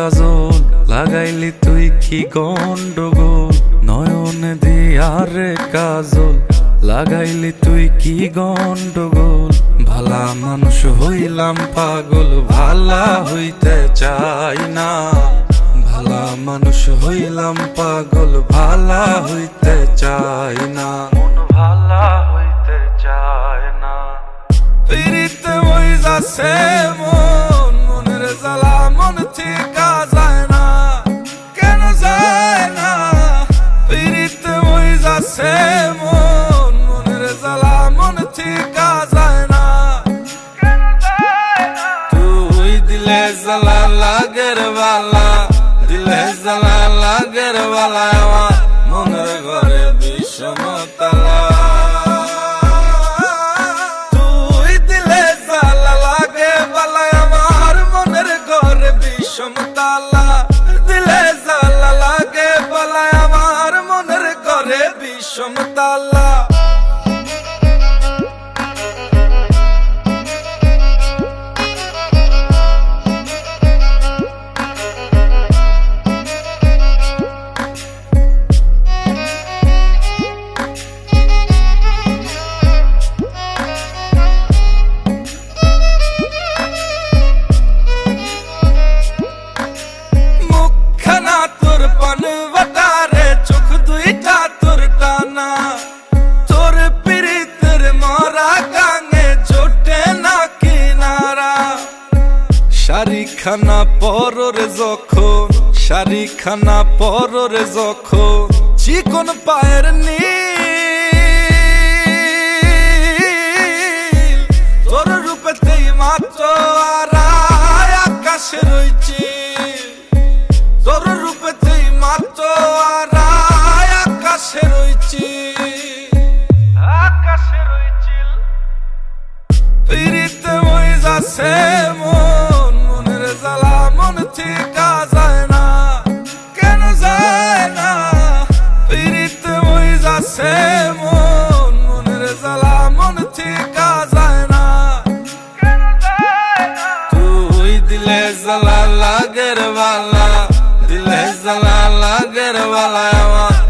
কাজল, লাগাইলি তুই কি গন্ডগোল? নয়ন দিয়ারে কাজল, লাগাইলি তুই কি গন্ডগোল? ভালা মানুষ হইলাম পাগল, ভালা হইতে চাই না। ভালা মানুষ হইলাম পাগল, ভালা হইতে চাই না। ভালা হইতে চায় না। পিরিতে ওই যাচ্ছে। দিলে জ্বালা লাগের বালা দিলে জ্বালা লাগের বালা আমার মনের ঘরে বিষমতলা তুই দিলে জ্বালা লাগে বালা আমার মনের ঘরে বিষমতলা দিলে জ্বালা লাগে বালা আমার মনের ঘরে বিষমতলা শাড়িখানা পররে যখন শাড়িখানা পররে যখন। চিকন পায়ের নীল যাচ্ছে মন, মনের জ্বালা মন ঠিকা যায় না। তুই দিলে জ্বালা লাগের বালা, দিলে জ্বালা লাগের বালা আমার।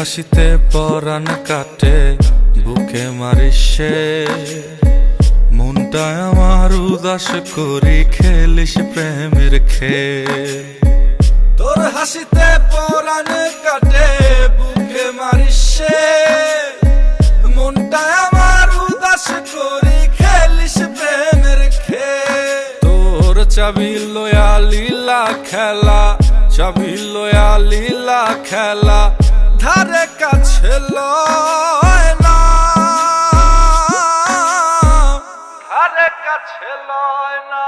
হাসিতে পরাণ কাটে, বুকে মারিসে মনটা আমার উদাস করি, খেলিস প্রেমের খেল। তোর হাসিতে পরাণ কাটে, বুকে মারিসে মনটা আমার উদাস করি, খেলিস প্রেমের খেল। তোর চাবি লয়া লীলা খেলা, চাবি লয়া লীলা খেলা। কাছে লয় না। ধারে কাছে লয় না।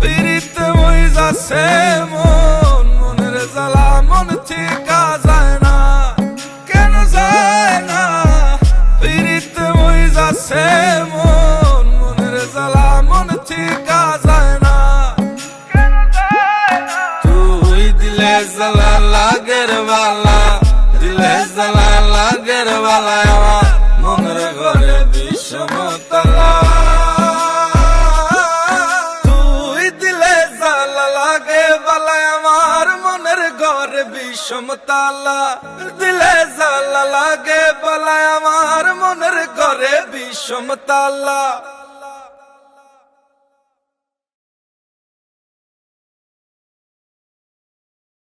পিরিতে মই যাচ্ছে মন, মনের জ্বালা মন ঠিকা যায় না। কেন যায় না? পিরিতে মই যাচ্ছে মন, মনের জ্বালা মন ঠিকা যায় না। কেন যায় না? তুই দিলে জ্বালা লাগের বালা। জ্বালা লাগের বালা আমার মনের ঘরে বিষমতলা তুই দিলে জ্বালা লাগে বালা আমার মনের ঘরে বিষমতলা দিলে জ্বালা লাগে বালা আমার মনের ঘরে বিষমতলা